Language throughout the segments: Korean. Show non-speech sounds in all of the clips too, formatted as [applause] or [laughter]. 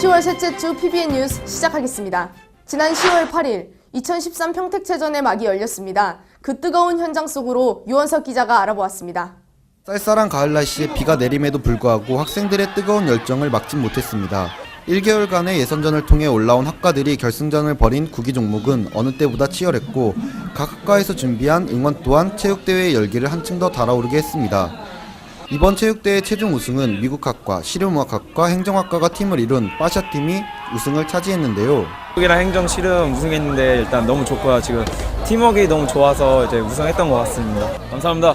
10월 셋째 주 PBN 뉴스 시작하겠습니다. 지난 10월 8일 2013 평택체전의 막이 열렸습니다. 그 뜨거운 현장 속으로 유원석 기자가 알아보았습니다. 쌀쌀한 가을 날씨에 비가 내림에도 불구하고 학생들의 뜨거운 열정을 막진 못했습니다. 1개월간의 예선전을 통해 올라온 학과들이 결승전을 벌인 구기 종목은 어느 때보다 치열했고 각 학과에서 준비한 응원 또한 체육대회의 열기를 한층 더 달아오르게 했습니다. 이번 체육대회 최종 우승은 미국학과, 실용음악학과, 행정학과가 팀을 이룬 빠샤팀이 우승을 차지했는데요. 한국이랑 행정 실험 우승했는데 일단 너무 좋고요. 지금 팀워크가 너무 좋아서 이제 우승했던 것 같습니다. 감사합니다.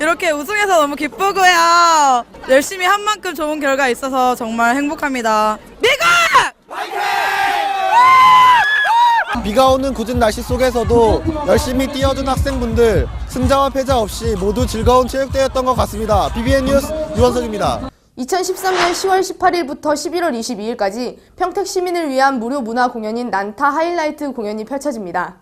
이렇게 우승해서 너무 기쁘고요. 열심히 한 만큼 좋은 결과 있어서 정말 행복합니다. 미국! 비가 오는 굳은 날씨 속에서도 열심히 뛰어준 학생분들 승자와 패자 없이 모두 즐거운 체육대회였던 것 같습니다. BBN 뉴스 유원석입니다. 2013년 10월 18일부터 11월 22일까지 평택 시민을 위한 무료 문화 공연인 난타 하이라이트 공연이 펼쳐집니다.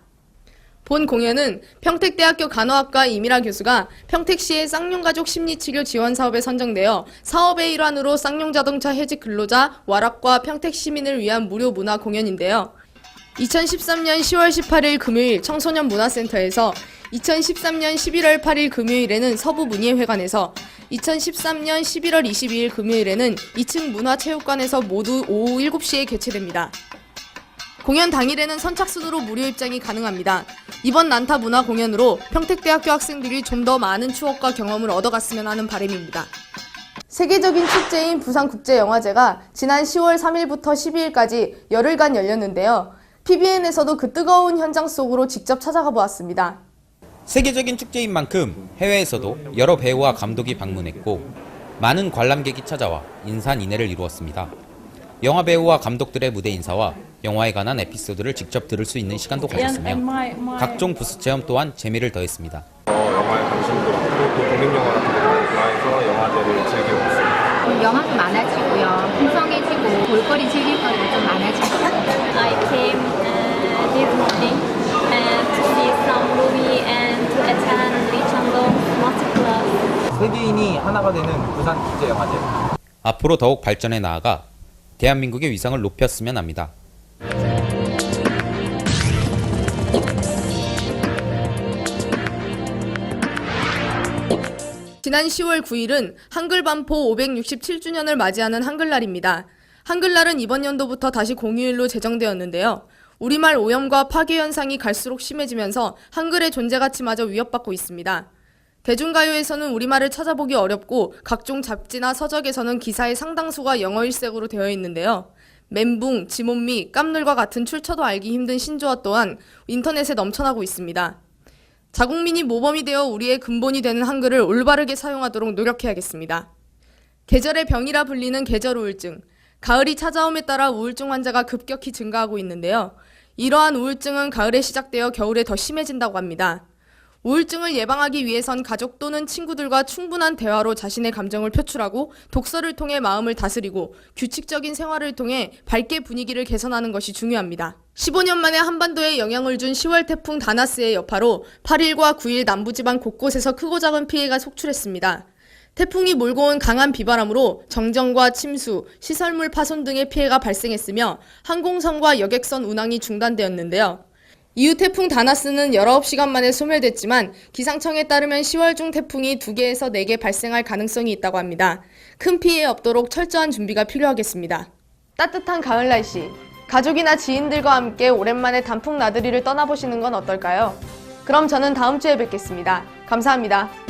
본 공연은 평택대학교 간호학과 이미라 교수가 평택시의 쌍용가족 심리치료 지원 사업에 선정되어 사업의 일환으로 쌍용자동차 해직 근로자 와락과 평택 시민을 위한 무료 문화 공연인데요. 2013년 10월 18일 금요일 청소년 문화센터에서 2013년 11월 8일 금요일에는 서부 문예회관에서 2013년 11월 22일 금요일에는 2층 문화체육관에서 모두 오후 7시에 개최됩니다. 공연 당일에는 선착순으로 무료 입장이 가능합니다. 이번 난타 문화 공연으로 평택대학교 학생들이 좀 더 많은 추억과 경험을 얻어갔으면 하는 바람입니다. 세계적인 축제인 부산국제영화제가 지난 10월 3일부터 12일까지 열흘간 열렸는데요. PBN에서도 그 뜨거운 현장 속으로 직접 찾아가 보았습니다. 세계적인 축제인 만큼 해외에서도 여러 배우와 감독이 방문했고 많은 관람객이 찾아와 인산인해를 이루었습니다. 영화 배우와 감독들의 무대 인사와 영화에 관한 에피소드를 직접 들을 수 있는 시간도 가졌으며 각종 부스 체험 또한 재미를 더했습니다. 영화에 관심도 많고 또 독립 영화 같은 거 좋아해서 영화제를 즐기고 있습니다. 영화도 많아지고요. 풍성해지고 볼거리 즐길 거리가 좀 많아지고 [laughs] I came morning and to see some movie and to attend Lee Chang-dong Multi-Class. 세계인이 하나가 되는 부산 국제 영화제. 앞으로 더욱 발전해 나아가 대한민국의 위상을 높였으면 합니다. 지난 10월 9일은 한글 반포 567주년을 맞이하는 한글날입니다. 한글날은 이번 연도부터 다시 공휴일로 제정되었는데요. 우리말 오염과 파괴 현상이 갈수록 심해지면서 한글의 존재 가치마저 위협받고 있습니다. 대중가요에서는 우리말을 찾아보기 어렵고 각종 잡지나 서적에서는 기사의 상당수가 영어 일색으로 되어 있는데요. 멘붕, 지몬미, 깜놀과 같은 출처도 알기 힘든 신조어 또한 인터넷에 넘쳐나고 있습니다. 자국민이 모범이 되어 우리의 근본이 되는 한글을 올바르게 사용하도록 노력해야겠습니다. 계절의 병이라 불리는 계절 우울증. 가을이 찾아옴에 따라 우울증 환자가 급격히 증가하고 있는데요. 이러한 우울증은 가을에 시작되어 겨울에 더 심해진다고 합니다. 우울증을 예방하기 위해선 가족 또는 친구들과 충분한 대화로 자신의 감정을 표출하고 독서를 통해 마음을 다스리고 규칙적인 생활을 통해 밝게 분위기를 개선하는 것이 중요합니다. 15년 만에 한반도에 영향을 준 10월 태풍 다나스의 여파로 8일과 9일 남부지방 곳곳에서 크고 작은 피해가 속출했습니다. 태풍이 몰고 온 강한 비바람으로 정전과 침수, 시설물 파손 등의 피해가 발생했으며 항공선과 여객선 운항이 중단되었는데요. 이후 태풍 다나스는 19시간 만에 소멸됐지만 기상청에 따르면 10월 중 태풍이 2개에서 4개 발생할 가능성이 있다고 합니다. 큰 피해 없도록 철저한 준비가 필요하겠습니다. 따뜻한 가을 날씨, 가족이나 지인들과 함께 오랜만에 단풍 나들이를 떠나보시는 건 어떨까요? 그럼 저는 다음 주에 뵙겠습니다. 감사합니다.